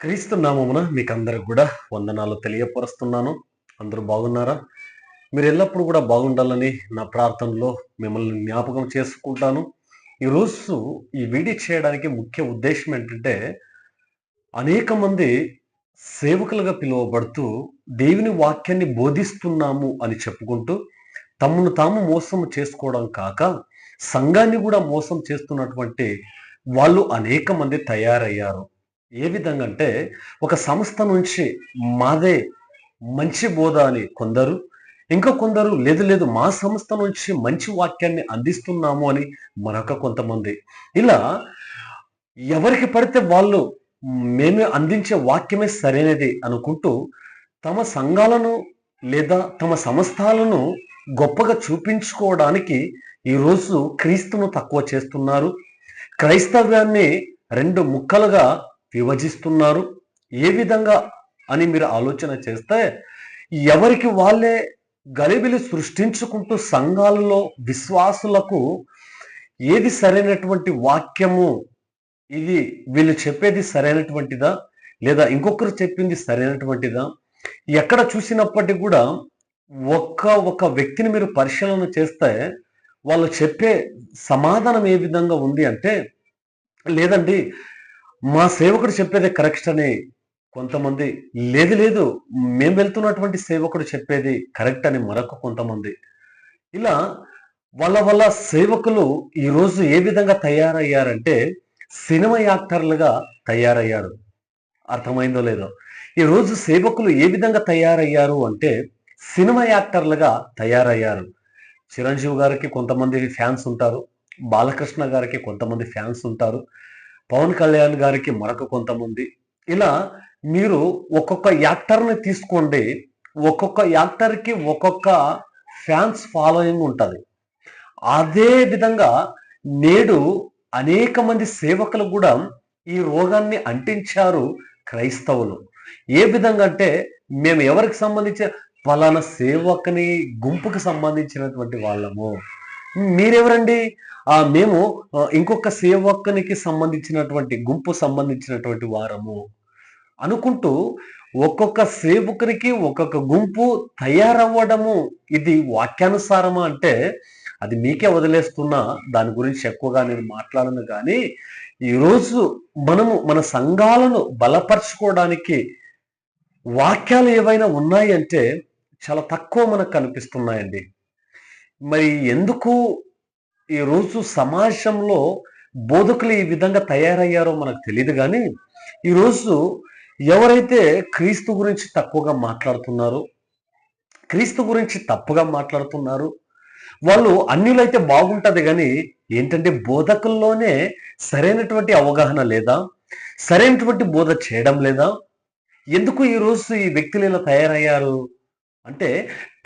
క్రీస్తు నామమున మీకు అందరికి కూడా వందనాలు తెలియపరుస్తున్నాను. అందరూ బాగున్నారా? మీరు ఎల్లప్పుడూ కూడా బాగుండాలని నా ప్రార్థనలో మిమ్మల్ని జ్ఞాపకం చేసుకుంటాను. ఈరోజు ఈ వీడియో చేయడానికి ముఖ్య ఉద్దేశం ఏంటంటే అనేక మంది సేవకులుగా పిలువబడుతూ దేవుని వాక్యాన్ని బోధిస్తున్నాము అని చెప్పుకుంటూ తమను తాము మోసం చేసుకోవడం కాక సంఘాన్ని కూడా మోసం చేస్తున్నటువంటి వాళ్ళు అనేక మంది తయారయ్యారు. ఏ విధంగా అంటే ఒక సంస్థ నుంచి మాదే మంచి బోధ అని కొందరు ఇంకా కొందరు లేదు లేదు మా సంస్థ నుంచి మంచి వాక్యాన్ని అందిస్తున్నాము అని మరొక కొంతమంది. ఇలా ఎవరికి పడితే వాళ్ళు మేమే అందించే వాక్యమే సరైనది అనుకుంటూ తమ సంఘాలను లేదా తమ సంస్థలను గొప్పగా చూపించుకోవడానికి ఈరోజు క్రీస్తును తక్కువ చేస్తున్నారు. క్రైస్తవ్యాన్ని రెండు ముక్కలుగా విభజిస్తున్నారు. ఏ విధంగా అని మీరు ఆలోచన చేస్తే ఎవరికి వాళ్ళే గలిబిలి సృష్టించుకుంటూ సంఘాలలో విశ్వాసులకు ఏది సరైనటువంటి వాక్యము ఇది వీళ్ళు చెప్పేది సరైనటువంటిదా లేదా ఇంకొకరు చెప్పింది సరైనటువంటిదా ఎక్కడ చూసినప్పటికీ కూడా ఒక్క ఒక వ్యక్తిని మీరు పరిశీలన చేస్తే వాళ్ళు చెప్పే సమాధానం ఏ విధంగా ఉంది అంటే లేదండి మా సేవకుడు చెప్పేది కరెక్ట్ అని కొంతమంది లేదు లేదు మేము వెళ్తున్నటువంటి సేవకుడు చెప్పేది కరెక్ట్ అని మరొక కొంతమంది. ఇలా వాళ్ళ వల్ల సేవకులు ఈరోజు ఏ విధంగా తయారయ్యారంటే సినిమా యాక్టర్లుగా తయారయ్యారు. అర్థమైందో లేదో? ఈరోజు సేవకులు ఏ విధంగా తయారయ్యారు అంటే సినిమా యాక్టర్లుగా తయారయ్యారు. చిరంజీవి గారికి కొంతమంది ఫ్యాన్స్ ఉంటారు. బాలకృష్ణ గారికి కొంతమంది ఫ్యాన్స్ ఉంటారు. పవన్ కళ్యాణ్ గారికి మరొక కొంతమంది. ఇలా మీరు ఒక్కొక్క యాక్టర్ని తీసుకోండి. ఒక్కొక్క యాక్టర్కి ఒక్కొక్క ఫ్యాన్స్ ఫాలోయింగ్ ఉంటుంది. అదే విధంగా నేడు అనేక మంది సేవకులు కూడా ఈ రోగాన్ని అంటించారు క్రైస్తవులు. ఏ విధంగా అంటే మేము ఎవరికి సంబంధించి పలానా సేవకుని గుంపుకి సంబంధించినటువంటి వాళ్ళము. మీరెవరండి? మేము ఇంకొక సేవకునికి సంబంధించినటువంటి గుంపు సంబంధించినటువంటి వారము అనుకుంటూ ఒక్కొక్క సేవకునికి ఒక్కొక్క గుంపు తయారవ్వడము ఇది వాక్యానుసారమా అంటే అది మీకే వదిలేస్తున్నా దాని గురించి ఎక్కువగా నేను మాట్లాడను కానీ ఈరోజు మనము మన సంఘాలను బలపరచుకోవడానికి వాక్యాలు ఏవైనా ఉన్నాయంటే చాలా తక్కువ మనకు కనిపిస్తున్నాయండి. మరి ఎందుకు ఈరోజు సమాజంలో బోధకులు ఈ విధంగా తయారయ్యారో మనకు తెలియదు కానీ ఈరోజు ఎవరైతే క్రీస్తు గురించి తక్కువగా మాట్లాడుతున్నారో క్రీస్తు గురించి తప్పుగా మాట్లాడుతున్నారు వాళ్ళు అన్యులైతే బాగుంటుంది కానీ ఏంటంటే బోధకుల్లోనే సరైనటువంటి అవగాహన లేదా సరైనటువంటి బోధ చేయడం లేదా ఎందుకు ఈరోజు ఈ వ్యక్తులు ఇలా తయారయ్యారు? అంటే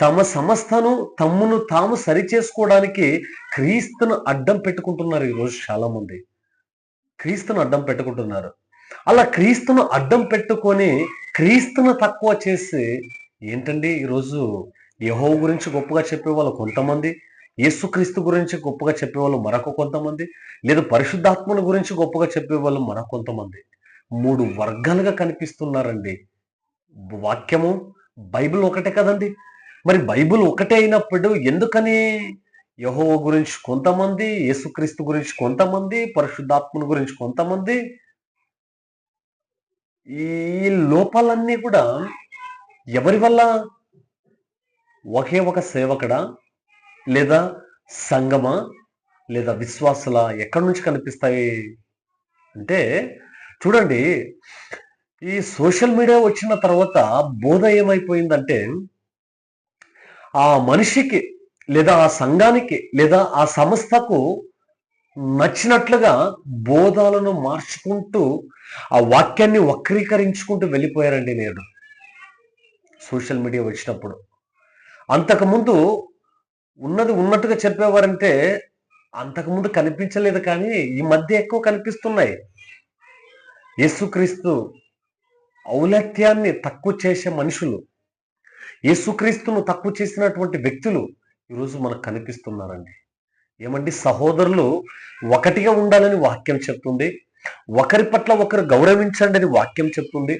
తమ సంస్థను తమ్మును తాము సరి చేసుకోవడానికి క్రీస్తును అడ్డం పెట్టుకుంటున్నారు ఈరోజు చాలా మంది క్రీస్తును అడ్డం పెట్టుకుంటున్నారు. అలా క్రీస్తును అడ్డం పెట్టుకొని క్రీస్తును తక్కువ చేసి ఏంటండి ఈరోజు యహో గురించి గొప్పగా చెప్పేవాళ్ళు కొంతమంది యేసుక్రీస్తు గురించి గొప్పగా చెప్పేవాళ్ళు మరొక కొంతమంది లేదా పరిశుద్ధాత్మల గురించి గొప్పగా చెప్పేవాళ్ళు మరొక కొంతమంది. మూడు వర్గాలుగా కనిపిస్తున్నారండి. వాక్యము బైబిల్ ఒకటే కదండి. మరి బైబిల్ ఒకటే అయినప్పుడు ఎందుకని యహో గురించి కొంతమంది యేసుక్రీస్తు గురించి కొంతమంది పరిశుద్ధాత్మను గురించి కొంతమంది ఈ లోపాలన్నీ కూడా ఎవరి వల్ల? ఒకే ఒక సేవకుడా? లేదా సంగమా లేదా విశ్వాసుల? ఎక్కడి నుంచి కనిపిస్తాయి? అంటే చూడండి ఈ సోషల్ మీడియా వచ్చిన తర్వాత బోధ ఏమైపోయిందంటే ఆ మనిషికి లేదా ఆ సంఘానికి లేదా ఆ సంస్థకు నచ్చినట్లుగా బోధాలను మార్చుకుంటూ ఆ వాక్యాన్ని వక్రీకరించుకుంటూ వెళ్ళిపోయారండి నేడు సోషల్ మీడియా వచ్చినప్పుడు. అంతకుముందు ఉన్నది ఉన్నట్టుగా చెప్పేవారంటే అంతకుముందు కనిపించలేదు కానీ ఈ మధ్య ఎక్కువ కనిపిస్తున్నాయి. యేసుక్రీస్తు ఔన్నత్యాన్ని తక్కువ చేసే మనుషులు యేసుక్రీస్తును తక్కువ చేసినటువంటి వ్యక్తులు ఈరోజు మనకు కనిపిస్తున్నారండి. ఏమండి? సహోదరులు ఒకటిగా ఉండాలని వాక్యం చెప్తుంది. ఒకరి పట్ల ఒకరు గౌరవించండి అని వాక్యం చెప్తుంది.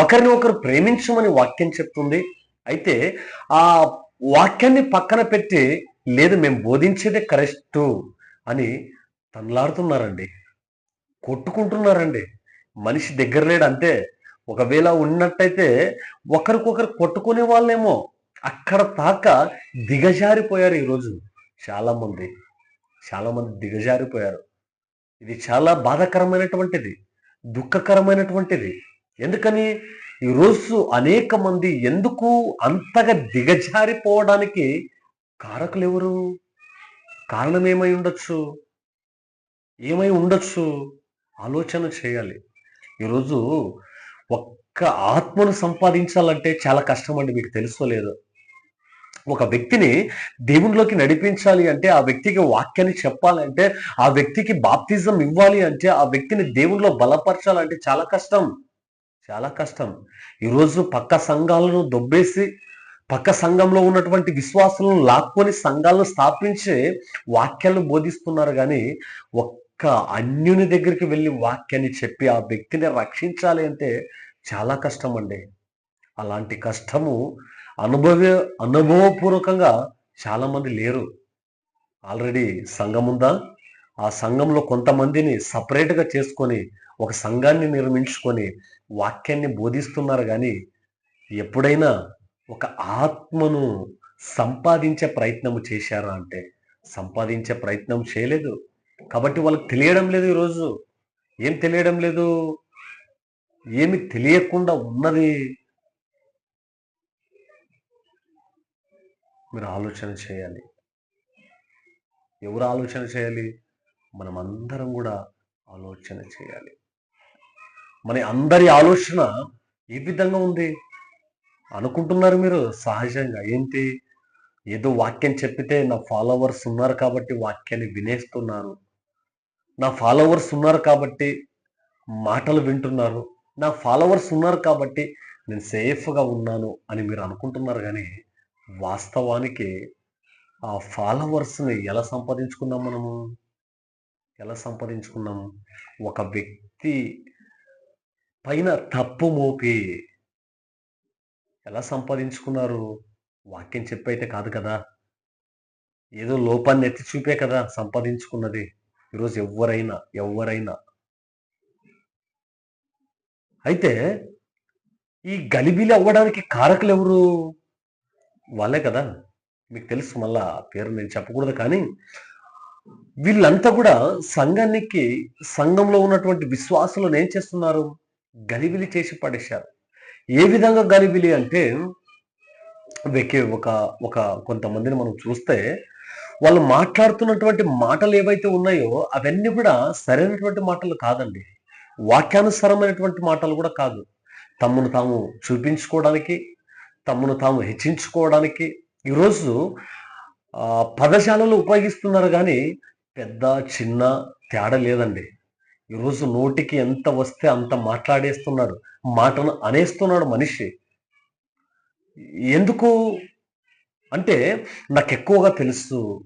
ఒకరిని ఒకరు ప్రేమించమని వాక్యం చెప్తుంది. అయితే ఆ వాక్యాన్ని పక్కన పెట్టి లేదు మేము బోధించేదే కరెక్ట్ అని తనలాడుతున్నారండి. కొట్టుకుంటున్నారండి. మనిషి దగ్గర లేడు అంతే ఒకవేళ ఉన్నట్టయితే ఒకరికొకరు కొట్టుకునే వాళ్ళేమో అక్కడ తాక దిగజారిపోయారు ఈరోజు చాలామంది. చాలామంది దిగజారిపోయారు. ఇది చాలా బాధాకరమైనటువంటిది దుఃఖకరమైనటువంటిది. ఎందుకని? ఈరోజు అనేక మంది ఎందుకు అంతగా దిగజారిపోవడానికి కారకులు ఎవరు కారణం ఏమై ఉండొచ్చు? ఏమై ఉండొచ్చు? ఆలోచన చేయాలి. ఈరోజు ఒక్క ఆత్మను సంపాదించాలంటే చాలా కష్టం అండి మీకు తెలుసో లేదో. ఒక వ్యక్తిని దేవునిలోకి నడిపించాలి అంటే ఆ వ్యక్తికి వాక్యాన్ని చెప్పాలంటే ఆ వ్యక్తికి బాప్తిజం ఇవ్వాలి అంటే ఆ వ్యక్తిని దేవునిలో బలపరచాలంటే చాలా కష్టం. చాలా కష్టం. ఈరోజు పక్క సంఘాలను దొబ్బేసి పక్క సంఘంలో ఉన్నటువంటి విశ్వాసాలను లాక్కొని సంఘాలను స్థాపించి వాక్యాలను బోధిస్తున్నారు కానీ ఒక్క అన్యుని దగ్గరికి వెళ్ళి వాక్యాన్ని చెప్పి ఆ వ్యక్తిని రక్షించాలి అంటే చాలా కష్టం అండి అలాంటి కష్టము అనుభవ అనుభవపూర్వకంగా చాలామంది లేరు. ఆల్రెడీ సంఘం ఉందా? ఆ సంఘంలో కొంతమందిని సపరేట్గా చేసుకొని ఒక సంఘాన్ని నిర్మించుకొని వాక్యాన్ని బోధిస్తున్నారు కానీ ఎప్పుడైనా ఒక ఆత్మను సంపాదించే ప్రయత్నం చేశారా అంటే? సంపాదించే ప్రయత్నం చేయలేదు. కాబట్టి వాళ్ళకి తెలియడం లేదు ఈరోజు. ఏం తెలియడం లేదు? ఏమి తెలియకుండా ఉన్నది. మీరు ఆలోచన చేయాలి. ఎవరు ఆలోచన చేయాలి? మనం అందరం కూడా ఆలోచన చేయాలి. మన అందరి ఆలోచన ఏ విధంగా ఉంది? అనుకుంటున్నారు మీరు సహజంగా. ఏంటి? ఏదో వాక్యం చెప్పితే నా ఫాలోవర్స్ ఉన్నారు కాబట్టి వాక్యాన్ని వినేస్తున్నారు నా ఫాలోవర్స్ ఉన్నారు కాబట్టి మాటలు వింటున్నారు నా ఫాలోవర్స్ ఉన్నారు కాబట్టి నేను సేఫ్గా ఉన్నాను అని మీరు అనుకుంటున్నారు కానీ వాస్తవానికి ఆ ఫాలోవర్స్ని ఎలా సంపాదించుకున్నాం మనము? ఎలా సంపాదించుకున్నాం? ఒక వ్యక్తి పైన తప్పు మోపి ఎలా సంపాదించుకున్నారు? వాక్యం చెప్పైతే కాదు కదా. ఏదో లోపాన్ని ఎత్తి చూపే కదా సంపాదించుకున్నది. ఈరోజు ఎవరైనా ఎవరైనా అయితే ఈ గలిబిలి అవ్వడానికి కారకులు ఎవరు వాళ్ళే కదా. మీకు తెలుసు మళ్ళా పేరు నేను చెప్పకూడదు కానీ వీళ్ళంతా కూడా సంఘానికి సంఘంలో ఉన్నటువంటి విశ్వాసులను ఏం చేస్తున్నారు? గలిబిలి చేసి పడేశారు. ఏ విధంగా గలిబిలి అంటే ఒక ఒక కొంతమందిని మనం చూస్తే వాళ్ళు మాట్లాడుతున్నటువంటి మాటలు ఏవైతే ఉన్నాయో అవన్నీ కూడా సరైనటువంటి మాటలు కాదండి. వాక్యానుసారమైనటువంటి మాటలు కూడా కాదు. తమ్మును తాము చూపించుకోవడానికి తమ్మును తాము హెచ్చించుకోవడానికి ఈరోజు ఆ, ఉపయోగిస్తున్నారు కానీ పెద్ద చిన్న తేడా లేదండి. ఈరోజు నోటికి ఎంత వస్తే అంత మాట్లాడేస్తున్నాడు మాటను అనేస్తున్నాడు మనిషి. ఎందుకు అంటే నాకు ఎక్కువగా తెలుసు.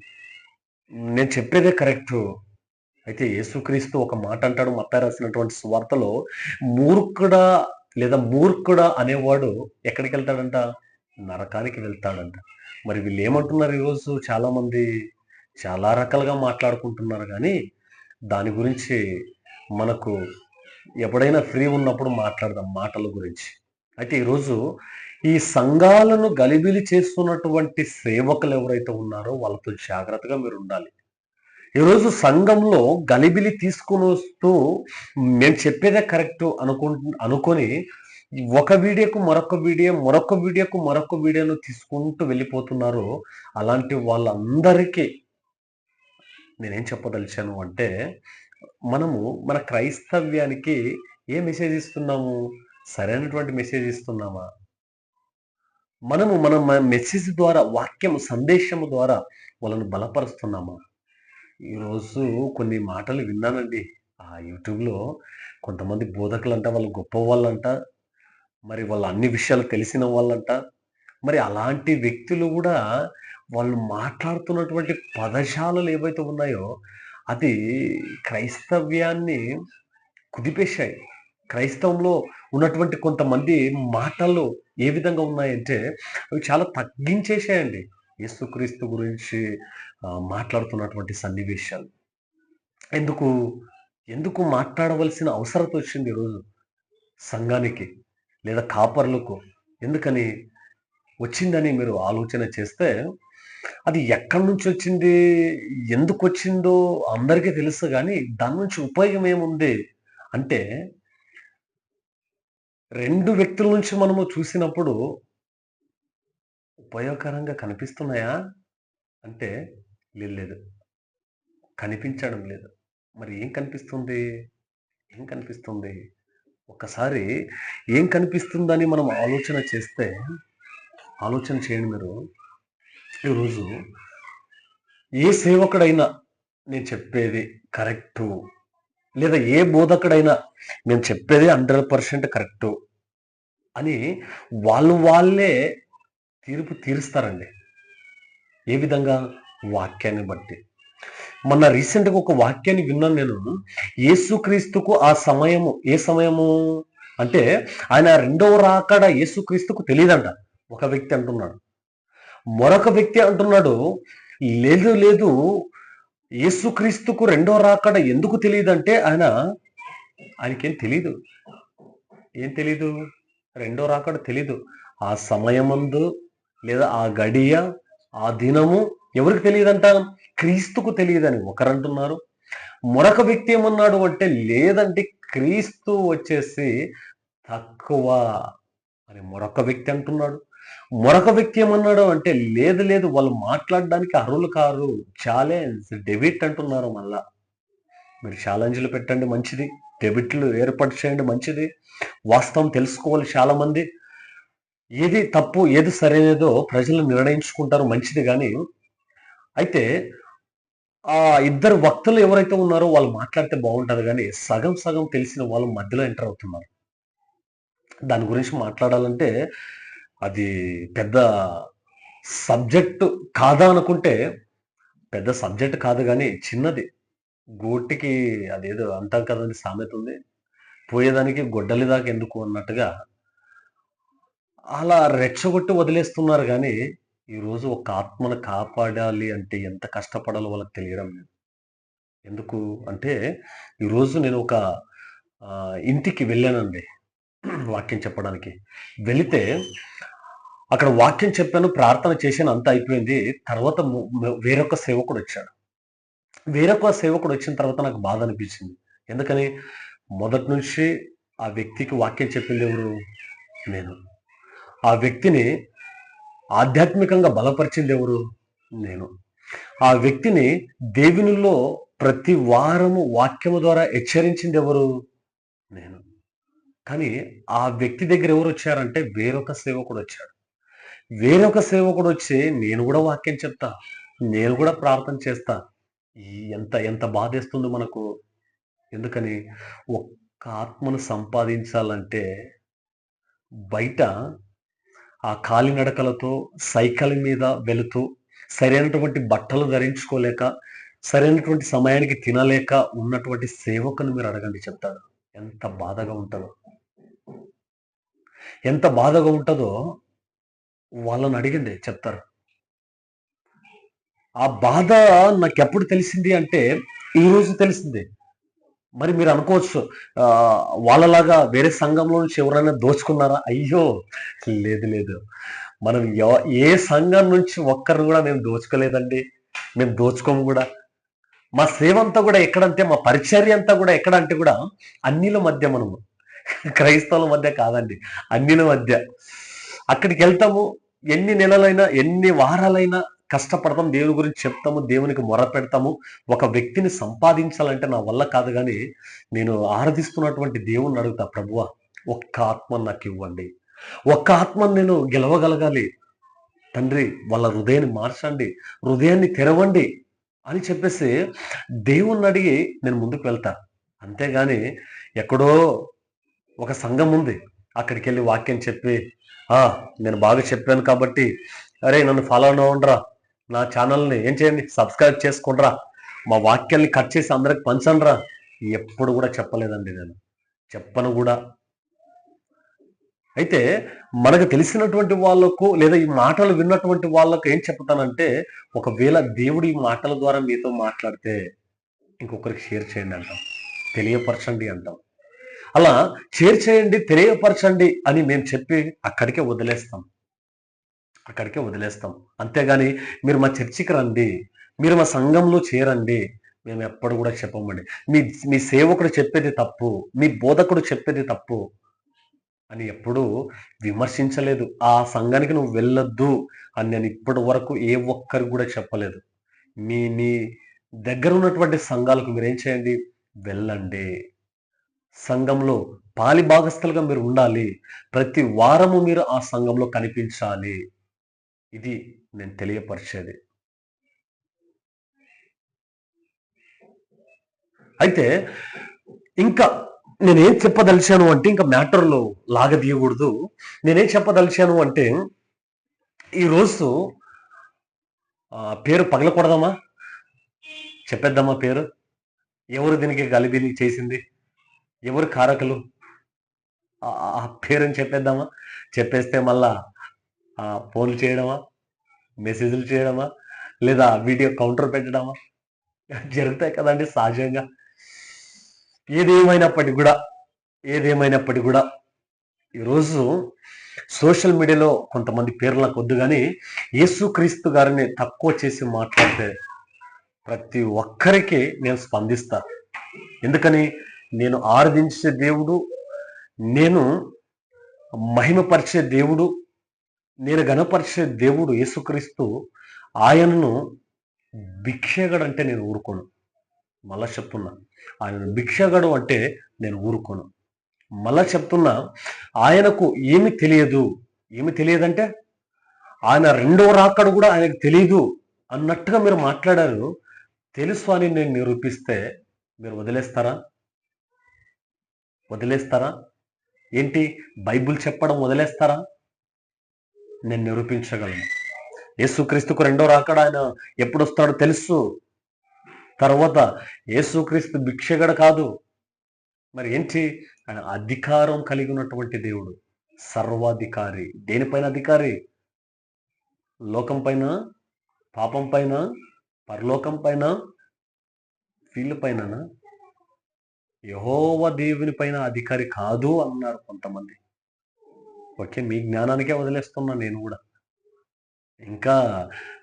నేను చెప్పేదే కరెక్ట్. అయితే యేసుక్రీస్తు ఒక మాట అంటాడు మత్తాయి రాసినటువంటి సువార్తలో మూర్ఖుడా లేదా మూర్ఖుడా అనేవాడు ఎక్కడికి వెళ్తాడంట? నరకానికి వెళ్తాడంట. మరి వీళ్ళు ఏమంటున్నారు ఈరోజు? చాలామంది చాలా రకాలుగా మాట్లాడుకుంటున్నారు కానీ దాని గురించి మనకు ఎప్పుడైనా ఫ్రీ ఉన్నప్పుడు మాట్లాడదాం మాటల గురించి. అయితే ఈరోజు ఈ సంఘాలను గలిబిలి చేస్తున్నటువంటి సేవకులు ఎవరైతే ఉన్నారో వాళ్ళతో జాగ్రత్తగా మీరు ఉండాలి. ఈరోజు సంఘంలో గలిబిలి తీసుకుని వస్తూ మేము చెప్పేదే కరెక్ట్ అనుకు అనుకొని ఒక వీడియోకు మరొక వీడియో మరొక వీడియోకు మరొక వీడియోను తీసుకుంటూ వెళ్ళిపోతున్నారు. అలాంటి వాళ్ళందరికీ నేనేం చెప్పదలిచాను అంటే మనము మన క్రైస్తవ్యానికి ఏ మెసేజ్ ఇస్తున్నాము? సరైనటువంటి మెసేజ్ ఇస్తున్నామా? మనము మన మెసేజ్ ద్వారా వాక్యం సందేశము ద్వారా వాళ్ళను బలపరుస్తున్నామా? ఈరోజు కొన్ని మాటలు విన్నానండి. ఆ యూట్యూబ్లో కొంతమంది బోధకులు అంట వాళ్ళు గొప్ప వాళ్ళంట మరి వాళ్ళు అన్ని విషయాలు తెలిసిన వాళ్ళంట. మరి అలాంటి వ్యక్తులు కూడా వాళ్ళు మాట్లాడుతున్నటువంటి పదశాలలు ఏవైతే ఉన్నాయో అది క్రైస్తవ్యాన్ని కుదిపేశాయి. క్రైస్తవంలో ఉన్నటువంటి కొంతమంది మాటలు ఏ విధంగా ఉన్నాయంటే అవి చాలా తగ్గించేసాయండి యేసుక్రీస్తు గురించి మాట్లాడుతున్నటువంటి సన్నివేశాలు. ఎందుకు ఎందుకు మాట్లాడవలసిన అవసరత వచ్చింది ఈరోజు సంఘానికి లేదా కాపర్లకు? ఎందుకని? వచ్చిందని మీరు ఆలోచన చేస్తే అది ఎక్కడి నుంచి వచ్చింది ఎందుకు వచ్చిందో అందరికీ తెలుసు కానీ దాని నుంచి ఉపయోగం ఏముంది? అంటే రెండు వ్యక్తుల నుంచి మనము చూసినప్పుడు ఉపయోగకరంగా కనిపిస్తున్నాయా? అంటే లేదు లేదు. కనిపించడం లేదు. మరి ఏం కనిపిస్తుంది? ఏం కనిపిస్తుంది? ఒకసారి ఏం కనిపిస్తుందని మనం ఆలోచన చేస్తే ఆలోచన చేయండి మీరు. ఈరోజు ఏ సేవకుడైనా నేను చెప్పేది కరెక్టు. లేదా ఏ బోధకుడైనా నేను చెప్పేది హండ్రెడ్ పర్సెంట్ కరెక్టు అని వాళ్ళు వాళ్ళే తీర్పు తీరుస్తారండి. ఏ విధంగా? వాక్యాన్ని బట్టి. మొన్న రీసెంట్గా ఒక వాక్యాన్ని విన్నాను నేను. యేసుక్రీస్తుకు ఆ సమయము ఏ సమయము? అంటే ఆయన రెండవ రాకడ యేసుక్రీస్తుకు తెలియదంట. ఒక వ్యక్తి అంటున్నాడు. మరొక వ్యక్తి అంటున్నాడు లేదు లేదు యేసుక్రీస్తుకు రెండో రాకడ ఎందుకు తెలియదంటే ఆయన ఆయనకేం తెలీదు. ఏం తెలీదు? రెండో రాకడ తెలీదు. ఆ సమయమందు లేదా ఆ గడియ ఆ దినము ఎవరికి తెలియదంట? క్రీస్తుకు తెలియదని ఒకరు అంటున్నారు మరొక వ్యక్తి ఏమన్నాడు అంటే లేదంటే క్రీస్తు వచ్చేసి తక్కువ అని మరొక వ్యక్తి అంటున్నాడు. మరొక వ్యక్తి ఏమన్నాడు అంటే లేదు లేదు వాళ్ళు మాట్లాడడానికి అర్హులు కారు ఛాలెంజ్ డెబిట్ అంటున్నారు మళ్ళా. మీరు ఛాలెంజ్లు పెట్టండి మంచిది. డెబిట్లు ఏర్పాటు చేయండి మంచిది. వాస్తవం తెలుసుకోవాలి చాలా మంది ఏది తప్పు ఏది సరైనదో ప్రజలు నిర్ణయించుకుంటారు మంచిది కానీ. అయితే ఆ ఇద్దరు వక్తలు ఎవరైతే ఉన్నారో వాళ్ళు మాట్లాడితే బాగుంటుంది కానీ సగం సగం తెలిసిన వాళ్ళు మధ్యలో ఎంటర్ అవుతున్నారు. దాని గురించి మాట్లాడాలంటే అది పెద్ద సబ్జెక్టు కాదా అనుకుంటే పెద్ద సబ్జెక్ట్ కాదు కానీ చిన్నది. గోటికి అదేదో అంటాం కదండి సామెత ఉంది. పోయేదానికి గొడ్డలి దాకా ఎందుకు అన్నట్టుగా అలా రెచ్చగొట్టి వదిలేస్తున్నారు కానీ ఈరోజు ఒక ఆత్మను కాపాడాలి అంటే ఎంత కష్టపడాలో వాళ్ళకి తెలియడం లేదు. ఎందుకు అంటే ఈరోజు నేను ఒక ఇంటికి వెళ్ళానండి వాక్యం చెప్పడానికి. వెళితే అక్కడ వాక్యం చెప్పాను ప్రార్థన చేశాను అంతా అయిపోయింది. తర్వాత వేరొక సేవకుడు వచ్చాడు. వేరొక సేవకుడు వచ్చిన తర్వాత నాకు బాధ అనిపించింది. ఎందుకని? మొదటి నుంచి ఆ వ్యక్తికి వాక్యం చెప్పింది ఎవరు? నేను. ఆ వ్యక్తిని ఆధ్యాత్మికంగా బలపరిచింది ఎవరు? నేను. ఆ వ్యక్తిని దేవునిలో ప్రతి వారము వాక్యము ద్వారా హెచ్చరించింది ఎవరు? నేను. కానీ ఆ వ్యక్తి దగ్గర ఎవరు వచ్చారంటే వేరొక సేవకుడు వచ్చాడు. వేరొక సేవకుడు వచ్చి నేను కూడా వాక్యం చెప్తా నేను కూడా ప్రార్థన చేస్తా. ఎంత ఎంత బాధేస్తుంది మనకు. ఎందుకని? ఒక్క ఆత్మను సంపాదించాలంటే బయట ఆ కాలినడకలతో సైకిల్ మీద వెళుతూ సరైనటువంటి బట్టలు ధరించుకోలేక సరైనటువంటి సమయానికి తినలేక ఉన్నటువంటి సేవకుని మీరు అడగండి చెప్తాడు. ఎంత బాధగా ఉంటుందో. ఎంత బాధగా ఉంటుందో వాళ్ళని అడిగింది చెప్తారు. ఆ బాధ నాకు ఎప్పుడు తెలిసింది అంటే ఈరోజు తెలిసింది. మరి మీరు అనుకోవచ్చు వాళ్ళలాగా వేరే సంఘంలో నుంచి ఎవరైనా దోచుకున్నారా? అయ్యో లేదు లేదు. మనం ఎవ- ఏ సంఘం నుంచి ఒక్కరిని కూడా మేము దోచుకోలేదండి. మేము దోచుకోము కూడా. మా సేవ అంతా కూడా ఎక్కడంటే మా పరిచర్య అంతా కూడా ఎక్కడంటే కూడా అన్నిల మధ్య మనము. క్రైస్తవుల మధ్య కాదండి అన్నిల మధ్య. అక్కడికి వెళ్తాము ఎన్ని నెలలైనా ఎన్ని వారాలైనా కష్టపడతాం దేవుని గురించి చెప్తాము దేవునికి మొర పెడతాము. ఒక వ్యక్తిని సంపాదించాలంటే నా వల్ల కాదు కానీ నేను ఆరాధిస్తున్నటువంటి దేవుణ్ణి అడుగుతా ప్రభువ ఒక్క ఆత్మ నాకు ఇవ్వండి. ఒక్క ఆత్మను నేను గెలవగలగాలి. తండ్రి వాళ్ళ హృదయాన్ని మార్చండి. హృదయాన్ని తెరవండి. అని చెప్పేసి దేవుణ్ణి అడిగి నేను ముందుకు వెళ్తా. అంతేగాని ఎక్కడో ఒక సంఘం ఉంది. అక్కడికి వెళ్ళి వాక్యం చెప్పి నేను బాగా చెప్పాను కాబట్టి అరే నన్ను ఫాలో అవ్వండిరా. నా ఛానల్ని ఏం చేయండి? సబ్స్క్రైబ్ చేసుకోండిరా. మా వాక్యాల్ని కట్ చేసి అందరికి పంచండిరా. ఎప్పుడు కూడా చెప్పలేదండి నేను. చెప్పను కూడా. అయితే మనకు తెలిసినటువంటి వాళ్ళకు లేదా ఈ మాటలు విన్నటువంటి వాళ్ళకు ఏం చెప్తానంటే ఒకవేళ దేవుడు ఈ మాటల ద్వారా మీతో మాట్లాడితే ఇంకొకరికి షేర్ చేయండి అంటాం. తెలియపరచండి అంటాం. అలా షేర్ చేయండి తెలియపరచండి అని మేము చెప్పి అక్కడికే వదిలేస్తాం. అక్కడికే వదిలేస్తాం. అంతేగాని మీరు మా చర్చికి రండి మీరు మా సంఘంలో చేరండి మేము ఎప్పుడు కూడా చెప్పమండి. మీ మీ సేవకుడు చెప్పేది తప్పు మీ బోధకుడు చెప్పేది తప్పు అని ఎప్పుడూ విమర్శించలేదు. ఆ సంఘానికి నువ్వు వెళ్ళొద్దు అని నేను ఇప్పటి వరకు ఏ ఒక్కరు కూడా చెప్పలేదు. మీ మీ దగ్గర ఉన్నటువంటి సంఘాలకు మీరేం చేయండి? వెళ్ళండి. సంఘంలో పాలి భాగస్థలుగా మీరు ఉండాలి. ప్రతి వారము మీరు ఆ సంఘంలో కనిపించాలి. ఇది నేను తెలియపరిచేది. అయితే ఇంకా నేనేం చెప్పదలిచాను అంటే ఇంకా మ్యాటర్లో లాగదీయకూడదు. నేనేం చెప్పదలిచాను అంటే ఈరోజు పేరు పగలకూడదమ్మా చెప్పేద్దామా పేరు? ఎవరు దీనికి గలిబిని చేసింది? ఎవరు కారకులు? ఆ పేరుని చెప్పేద్దామా? చెప్పేస్తే మళ్ళా ఆ ఫోన్లు చేయడమా? మెసేజ్లు చేయడమా? లేదా వీడియో కౌంటర్ పెట్టడమా? జరుగుతాయి కదండి సహజంగా. ఏదేమైనప్పటికీ కూడా ఏదేమైనప్పటికీ కూడా ఈరోజు సోషల్ మీడియాలో కొంతమంది పేర్ల కొద్దు వద్దు కానీ యేసుక్రీస్తు గారిని తక్కువ చేసి మాట్లాడితే ప్రతి ఒక్కరికి నేను స్పందిస్తా. ఎందుకని? నేను ఆరాధించే దేవుడు నేను మహిమపరిచే దేవుడు నేను గణపరిచే దేవుడు యేసుక్రీస్తు ఆయనను భిక్షగడు అంటే నేను ఊరుకోను. మళ్ళా చెప్తున్నా ఆయన భిక్షగడు అంటే నేను ఊరుకోను. మళ్ళా చెప్తున్నా ఆయనకు ఏమి తెలియదు. ఏమి తెలియదంటే ఆయన రెండో రాకడు కూడా ఆయనకు తెలియదు అన్నట్టుగా మీరు మాట్లాడారు. తెలుసు అని నేను నిరూపిస్తే మీరు వదిలేస్తారా? వదిలేస్తారా? ఏంటి? బైబిల్ చెప్పడం వదిలేస్తారా? నేను నిరూపించగలను. యేసుక్రీస్తుకు రెండో రాకడ ఆయన ఎప్పుడు వస్తాడో తెలుసు. తర్వాత యేసుక్రీస్తు భిక్షగడ కాదు. మరి ఏంటి? ఆయన అధికారం కలిగి ఉన్నటువంటి దేవుడు. సర్వాధికారి. దేనిపైన అధికారి? లోకం పైన? పాపం పైన? పరలోకం పైన? వీళ్ళ పైన యహోవ దేవుని పైన అధికారి కాదు అన్నారు కొంతమంది. ఓకే మీ జ్ఞానానికే వదిలేస్తున్నా నేను కూడా. ఇంకా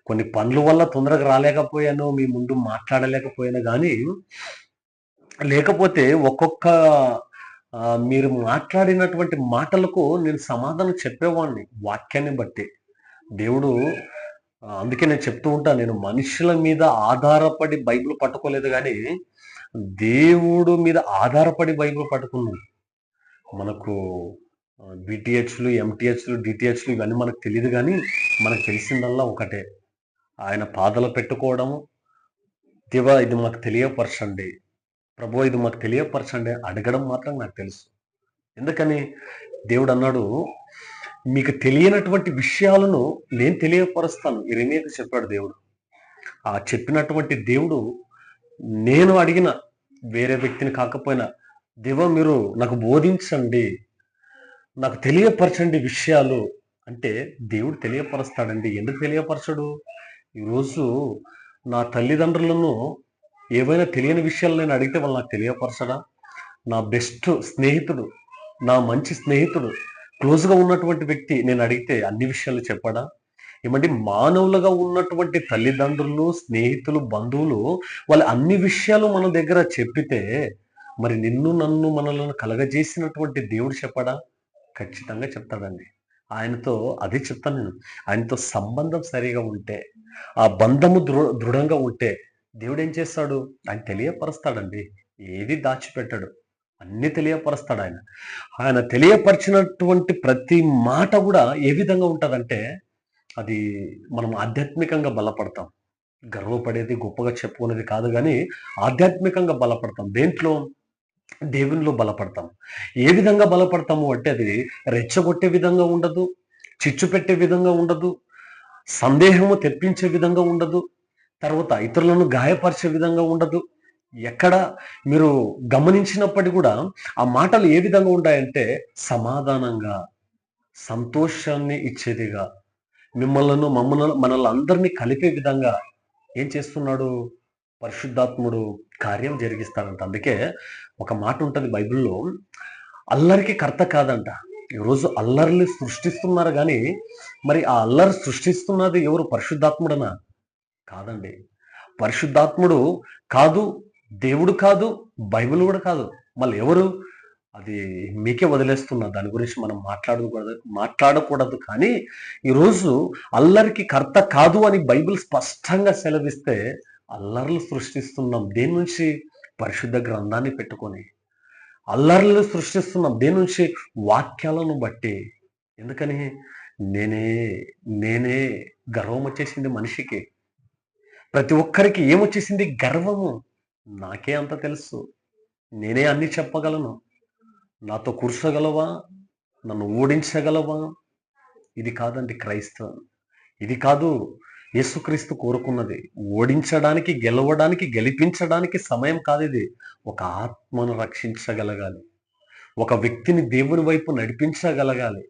కొన్ని పనుల వల్ల తొందరగా రాలేకపోయాను మీ ముందు మాట్లాడలేకపోయాను కానీ లేకపోతే ఒక్కొక్క మీరు మాట్లాడినటువంటి మాటలకు నేను సమాధానం చెప్పేవాడిని వాక్యాన్ని బట్టి. దేవుడు అందుకే నేను చెప్తూ ఉంటాను నేను మనుషుల మీద ఆధారపడి బైబిల్ పట్టుకోలేదు కానీ దేవుడు మీద ఆధారపడి బైబిల్ పట్టుకున్నాను మనకు బీటీహెచ్లు ఎంటీహెచ్లు డిటిహెచ్లు ఇవన్నీ మనకు తెలియదు కానీ మనకు తెలిసిందల్లా ఒకటే. ఆయన పాదలు పెట్టుకోవడము దివా ఇది మాకు తెలియపరచండి. ప్రభు ఇది మాకు తెలియపరచండి అడగడం మాత్రం నాకు తెలుసు. ఎందుకని? దేవుడు అన్నాడు మీకు తెలియనటువంటి విషయాలను నేను తెలియపరుస్తాను. ఇరిమేకి చెప్పాడు దేవుడు. ఆ చెప్పినటువంటి దేవుడు నేను అడిగిన వేరే వ్యక్తిని కాకపోయినా దేవ మీరు నాకు బోధించండి నాకు తెలియపరచండి విషయాలు. అంటే దేవుడు తెలియపరుస్తాడండి. ఎందుకు తెలియపరచడు? ఈరోజు నా తల్లిదండ్రులను ఏవైనా తెలియని విషయాలు నేను అడిగితే వాళ్ళు నాకు తెలియపరచడా? నా బెస్ట్ స్నేహితుడు నా మంచి స్నేహితుడు క్లోజ్గా ఉన్నటువంటి వ్యక్తి నేను అడిగితే అన్ని విషయాలు చెప్పడా? ఏమంటే మానవులుగా ఉన్నటువంటి తల్లిదండ్రులు స్నేహితులు బంధువులు వాళ్ళ అన్ని విషయాలు మన దగ్గర చెప్పితే మరి నిన్ను నన్ను మనలను కలగజేసినటువంటి దేవుడు చెప్పడా? ఖచ్చితంగా చెప్తాడండి. ఆయనతో అదే చెప్తాను నేను. ఆయనతో సంబంధం సరిగా ఉంటే ఆ బంధము దృ దృఢంగా ఉంటే దేవుడు ఏం చేస్తాడు? ఆయన తెలియపరుస్తాడండి. ఏది దాచిపెట్టాడు. అన్ని తెలియపరుస్తాడు ఆయన. ఆయన తెలియపరిచినటువంటి ప్రతి మాట కూడా ఏ విధంగా ఉంటుందంటే అది మనం ఆధ్యాత్మికంగా బలపడతాం. గర్వపడేది గొప్పగా చెప్పుకునేది కాదు కానీ ఆధ్యాత్మికంగా బలపడతాం. దేంట్లో? దేవునిలో బలపడతాం. ఏ విధంగా బలపడతాము అంటే అది రెచ్చగొట్టే విధంగా ఉండదు చిచ్చు పెట్టే విధంగా ఉండదు సందేహము తెప్పించే విధంగా ఉండదు తర్వాత ఇతరులను గాయపరిచే విధంగా ఉండదు. ఎక్కడ? మీరు గమనించినప్పటికీ కూడా ఆ మాటలు ఏ విధంగా ఉంటాయంటే సమాధానంగా సంతోషాన్ని ఇచ్చేదిగా మిమ్మల్ని మమ్మల్ని మనల్ని అందరినీ కలిపే విధంగా ఏం చేస్తున్నాడు? పరిశుద్ధాత్ముడు కార్యం జరిగిస్తాడంట. అందుకే ఒక మాట ఉంటుంది బైబిల్లో అల్లరికి కర్త కాదంట. ఈరోజు అల్లరిని సృష్టిస్తున్నారు కానీ మరి ఆ అల్లరి సృష్టిస్తున్నది ఎవరు? పరిశుద్ధాత్ముడనా? కాదండి. పరిశుద్ధాత్ముడు కాదు దేవుడు కాదు బైబిల్ కూడా కాదు. మళ్ళీ ఎవరు? అది మీకే వదిలేస్తున్నా. దాని గురించి మనం మాట్లాడకూడదు మాట్లాడకూడదు. కానీ ఈరోజు అల్లరికి కర్త కాదు అని బైబిల్ స్పష్టంగా సెలవిస్తే అల్లర్లు సృష్టిస్తున్నాం. దేని నుంచి? పరిశుద్ధ గ్రంథాన్ని పెట్టుకొని. అల్లర్లు సృష్టిస్తున్నాం. దేని నుంచి? వాక్యాలను బట్టి. ఎందుకని? నేనే నేనే గర్వం వచ్చేసింది మనిషికి. ప్రతి ఒక్కరికి ఏమొచ్చేసింది? గర్వము. నాకే అంత తెలుసు. నేనే అన్ని చెప్పగలను. నాతో కూర్చోగలవా? నన్ను ఓడించగలవా? ఇది కాదండి క్రైస్తవం ఇది కాదు యేసుక్రీస్తు కోరుకున్నది. ఓడించడానికి గెలవడానికి గెలిపించడానికి సమయం కాదు ఇది ఒక ఆత్మను రక్షించగలగాలి. ఒక వ్యక్తిని దేవుని వైపు నడిపించగలగాలి.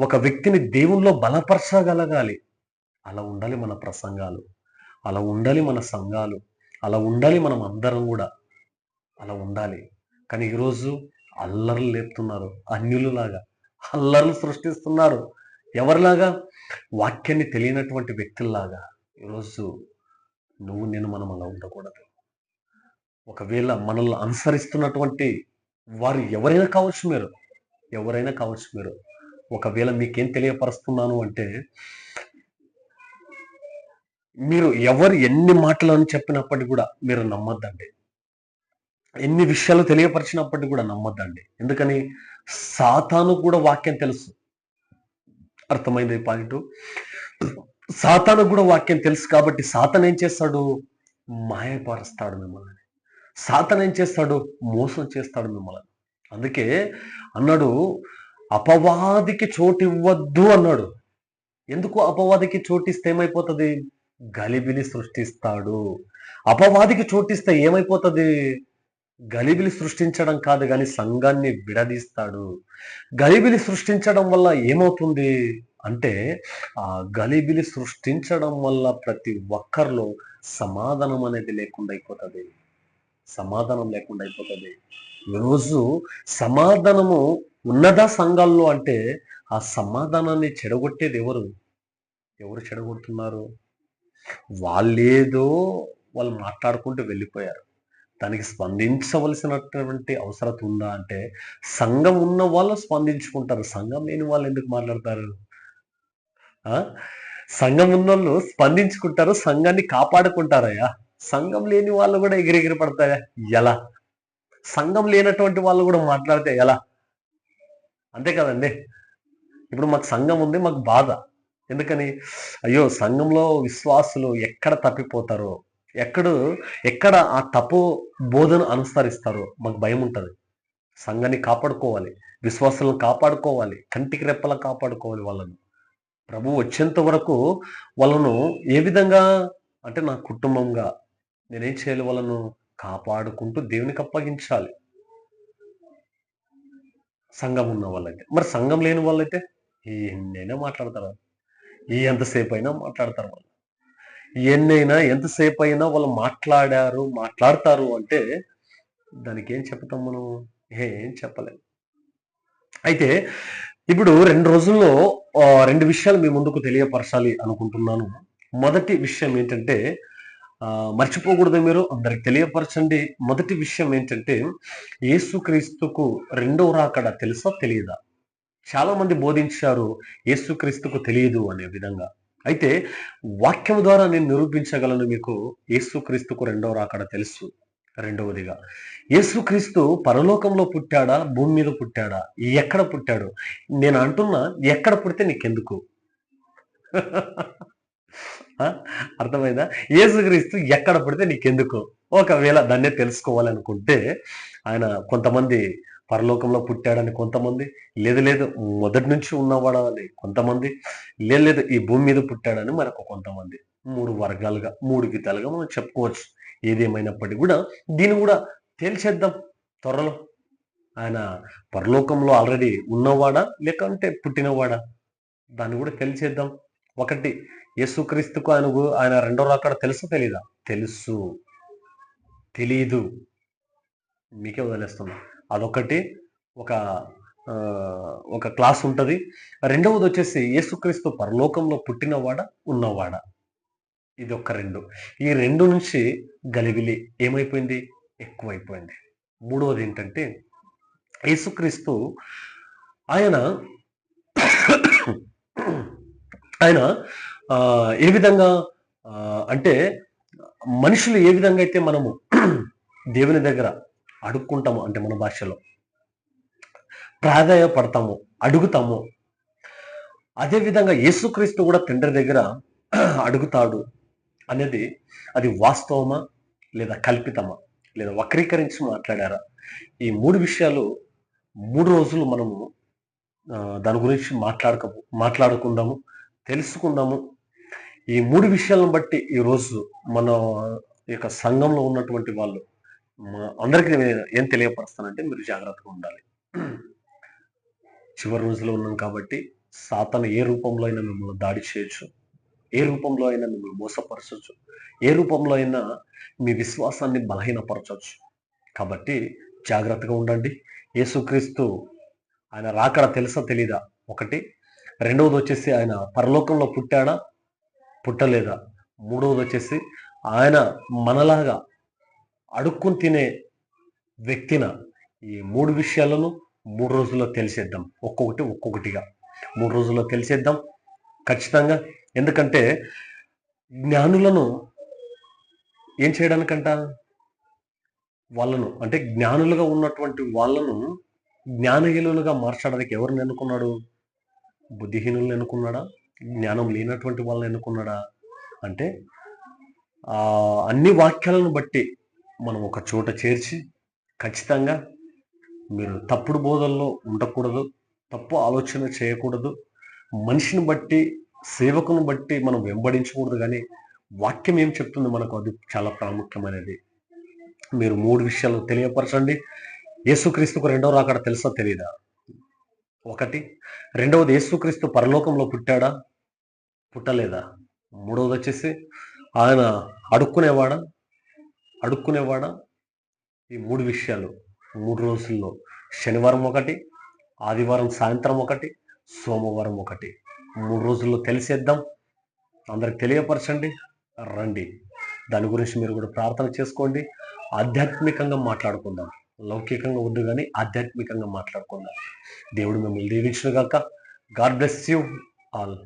ఒక వ్యక్తిని దేవుల్లో బలపరచగలగాలి. అలా ఉండాలి మన ప్రసంగాలు. అలా ఉండాలి మన సంఘాలు. అలా ఉండాలి మనం అందరం కూడా. అలా ఉండాలి. కానీ ఈరోజు అల్లర్లు లేపుతున్నారు. అన్యులులాగా అల్లర్లు సృష్టిస్తున్నారు. ఎవరిలాగా? వాక్యాన్ని తెలియనటువంటి వ్యక్తుల్లాగా. ఈరోజు నువ్వు నేను మనం అలా ఉండకూడదు. ఒకవేళ మనల్ని అనుసరిస్తున్నటువంటి వారు ఎవరైనా కావచ్చు మీరు. ఎవరైనా కావచ్చు మీరు. ఒకవేళ మీకేం తెలియపరుస్తున్నాను అంటే మీరు ఎవరు ఎన్ని మాటలను చెప్పినప్పటికీ కూడా మీరు నమ్మద్దండి. ఎన్ని విషయాలు తెలియపరిచినప్పటికీ కూడా నమ్మద్దండి. ఎందుకని? సాతాను కూడా వాక్యం తెలుసు. అర్థమైంది పాయింట్ సాతాను కూడా వాక్యం తెలుసు కాబట్టి సాతన్ ఏం చేస్తాడు? మాయపరుస్తాడు మిమ్మల్ని. సాతన్ ఏం చేస్తాడు? మోసం చేస్తాడు మిమ్మల్ని. అందుకే అన్నాడు అపవాదికి చోటు ఇవ్వద్దు అన్నాడు. ఎందుకు అపవాదికి చోటిస్తే ఏమైపోతుంది? గలిబిని సృష్టిస్తాడు. అపవాదికి చోటిస్తే ఏమైపోతుంది? గలిబిలి సృష్టించడం కాదు కానీ సంఘాన్ని విడదీస్తాడు. గలిబిలి సృష్టించడం వల్ల ఏమవుతుంది అంటే ఆ గలిబిలి సృష్టించడం వల్ల ప్రతి ఒక్కరిలో సమాధానం అనేది లేకుండా అయిపోతుంది. సమాధానం లేకుండా అయిపోతుంది. ఈరోజు సమాధానము ఉన్నదా సంఘాల్లో అంటే ఆ సమాధానాన్ని చెడగొట్టేది ఎవరు? ఎవరు చెడగొడుతున్నారు? వాళ్ళేదో వాళ్ళు మాట్లాడుకుంటూ వెళ్ళిపోయారు. దానికి స్పందించవలసినటువంటి అవసరం ఉందా అంటే సంఘం ఉన్న వాళ్ళు స్పందించుకుంటారు. సంఘం లేని వాళ్ళు ఎందుకు మాట్లాడతారు? సంఘం ఉన్న వాళ్ళు స్పందించుకుంటారు సంఘాన్ని కాపాడుకుంటారయ్యా. సంఘం లేని వాళ్ళు కూడా ఎగిరెగిరి పడతారా ఎలా? సంఘం లేనటువంటి వాళ్ళు కూడా మాట్లాడితే ఎలా? అంతే కదండి. ఇప్పుడు మాకు సంఘం ఉంది మాకు బాధ. ఎందుకని? అయ్యో సంఘంలో విశ్వాసులు ఎక్కడ తప్పిపోతారో? ఎక్కడ ఎక్కడ ఆ తపో బోధను అనుసరిస్తారో? మాకు భయం ఉంటుంది సంఘాన్ని కాపాడుకోవాలి. విశ్వాసాలను కాపాడుకోవాలి. కంటికి రెప్పలా కాపాడుకోవాలి వాళ్ళను. ప్రభు వచ్చేంత వరకు వాళ్ళను ఏ విధంగా అంటే నా కుటుంబంగా నేనేం చేయాలి వాళ్ళను? కాపాడుకుంటూ దేవునికి అప్పగించాలి. సంఘం ఉన్న వాళ్ళైతే. మరి సంఘం లేని వాళ్ళైతే ఎన్నైనా మాట్లాడతారు. ఈ ఎంతసేపు అయినా మాట్లాడతారు వాళ్ళు. ఎన్నైనా ఎంతసేపు అయినా వాళ్ళు మాట్లాడారు మాట్లాడతారు అంటే దానికి ఏం చెప్తాం మనం? ఏం చెప్పలేం. అయితే ఇప్పుడు రెండు రోజుల్లో రెండు విషయాలు మీ ముందుకు తెలియపరచాలి అనుకుంటున్నాను. మొదటి విషయం ఏంటంటే మర్చిపోకూడదు మీరు అందరికి తెలియపరచండి. మొదటి విషయం ఏంటంటే యేసుక్రీస్తుకు రెండవ రాకడ తెలుసా? తెలియదా? చాలా మంది బోధించారు యేసుక్రీస్తుకు తెలియదు అనే విధంగా. అయితే వాక్యం ద్వారా నేను నిరూపించగలను మీకు యేసుక్రీస్తుకు రెండవ రాకడ తెలుసు. రెండవదిగా యేసుక్రీస్తు పరలోకంలో పుట్టాడా? భూమి మీద పుట్టాడా? ఎక్కడ పుట్టాడు? నేను అంటున్నా ఎక్కడ పుడితే నీకెందుకు? అర్థమైందా? యేసుక్రీస్తు ఎక్కడ పుడితే నీకెందుకు? ఒకవేళ దాన్నే తెలుసుకోవాలనుకుంటే ఆయన కొంతమంది పరలోకంలో పుట్టాడని కొంతమంది లేదు లేదు మొదటి నుంచి ఉన్నవాడని కొంతమంది లేదు లేదు ఈ భూమి మీద పుట్టాడని మరొక కొంతమంది. మూడు వర్గాలుగా మూడు విధాలుగా మనం చెప్పుకోవచ్చు. ఏదేమైనప్పటికీ కూడా దీన్ని కూడా తేల్చేద్దాం త్వరలో. ఆయన పరలోకంలో ఆల్రెడీ ఉన్నవాడా లేకంటే పుట్టినవాడా? దాన్ని కూడా తెలిసేద్దాం ఒకటి యేసుక్రీస్తుకు ఆయన ఆయన రెండో రాకడ తెలుసు తెలీదా? తెలుసు. తెలీదు. మీకే వదిలేస్తున్నా. అదొకటి ఒక ఒక క్లాస్ ఉంటుంది. రెండవది వచ్చేసి యేసుక్రీస్తు పరలోకంలో పుట్టినవాడ ఉన్నవాడ. ఇది ఒక రెండు. ఈ రెండు నుంచి గలిబిలి ఏమైపోయింది? ఎక్కువైపోయింది. మూడవది ఏంటంటే యేసుక్రీస్తు ఆయన ఆయన ఏ విధంగా అంటే మనుషులు ఏ విధంగా అయితే మనము దేవుని దగ్గర అడుక్కుంటాము అంటే మన భాషలో. ప్రాధాయపడతాము అడుగుతాము. అదే విధంగా యేసుక్రీస్తు కూడా తండ్రి దగ్గర అడుగుతాడు అనేది అది వాస్తవమా లేదా కల్పితమా లేదా వక్రీకరించి మాట్లాడారా? ఈ మూడు విషయాలు మూడు రోజులు మనము దాని గురించి మాట్లాడక మాట్లాడుకుందాము తెలుసుకుందాము. ఈ మూడు విషయాలను బట్టి ఈరోజు మన యొక్క సంఘంలో ఉన్నటువంటి వాళ్ళు అందరికీ నేను ఏం తెలియపరుస్తానంటే మీరు జాగ్రత్తగా ఉండాలి. చివరి రోజులో ఉన్నాం కాబట్టి సాతను ఏ రూపంలో అయినా మిమ్మల్ని దాడి చేయొచ్చు. ఏ రూపంలో అయినా మిమ్మల్ని మోసపరచవచ్చు ఏ రూపంలో అయినా మీ విశ్వాసాన్ని బలహీనపరచవచ్చు కాబట్టి జాగ్రత్తగా ఉండండి. యేసుక్రీస్తు ఆయన రాకడ తెలుసా తెలీదా? ఒకటి. రెండవది వచ్చేసి ఆయన పరలోకంలో పుట్టాడా? పుట్టలేదా? మూడవది వచ్చేసి ఆయన మనలాగా అడుక్కుని తినే వ్యక్తిన ఈ మూడు విషయాలను మూడు రోజుల్లో తెలిసేద్దాం. ఒక్కొక్కటి ఒక్కొక్కటిగా మూడు రోజుల్లో తెలిసేద్దాం. ఖచ్చితంగా. ఎందుకంటే జ్ఞానులను ఏం చేయడానికంట? వాళ్ళను అంటే జ్ఞానులుగా ఉన్నటువంటి వాళ్ళను జ్ఞానహీనులుగా మార్చడానికి ఎవరిని ఎన్నుకున్నాడు? బుద్ధిహీనులను ఎన్నుకున్నాడా? జ్ఞానం లేనటువంటి వాళ్ళని ఎన్నుకున్నాడా? అంటే అన్ని వాక్యాలను బట్టి మనం ఒక చోట చేర్చి ఖచ్చితంగా మీరు తప్పుడు బోధల్లో ఉండకూడదు తప్పు ఆలోచన చేయకూడదు. మనిషిని బట్టి సేవకును బట్టి మనం వెంబడించకూడదు కానీ వాక్యం ఏం చెప్తుంది మనకు? అది చాలా ప్రాముఖ్యమైనది. మీరు మూడు విషయాలు తెలియపరచండి. యేసుక్రీస్తుకు రెండవ రాకడ తెలుసా తెలీదా? ఒకటి రెండవది యేసుక్రీస్తు పరలోకంలో పుట్టాడా? పుట్టలేదా? మూడవది వచ్చేసి ఆయన అడుక్కునేవాడా? అడుక్కునేవాడా? ఈ మూడు విషయాలు మూడు రోజుల్లో. శనివారం ఒకటి ఆదివారం సాయంత్రం ఒకటి సోమవారం ఒకటి. మూడు రోజుల్లో తెలిసేద్దాం. అందరికి తెలియపరచండి. రండి. దాని గురించి మీరు కూడా ప్రార్థన చేసుకోండి. ఆధ్యాత్మికంగా మాట్లాడుకుందాం. లౌకికంగా వద్దు కానీ ఆధ్యాత్మికంగా మాట్లాడుకుందాం. దేవుడు మిమ్మల్ని దీవించిన గాక. God bless you all.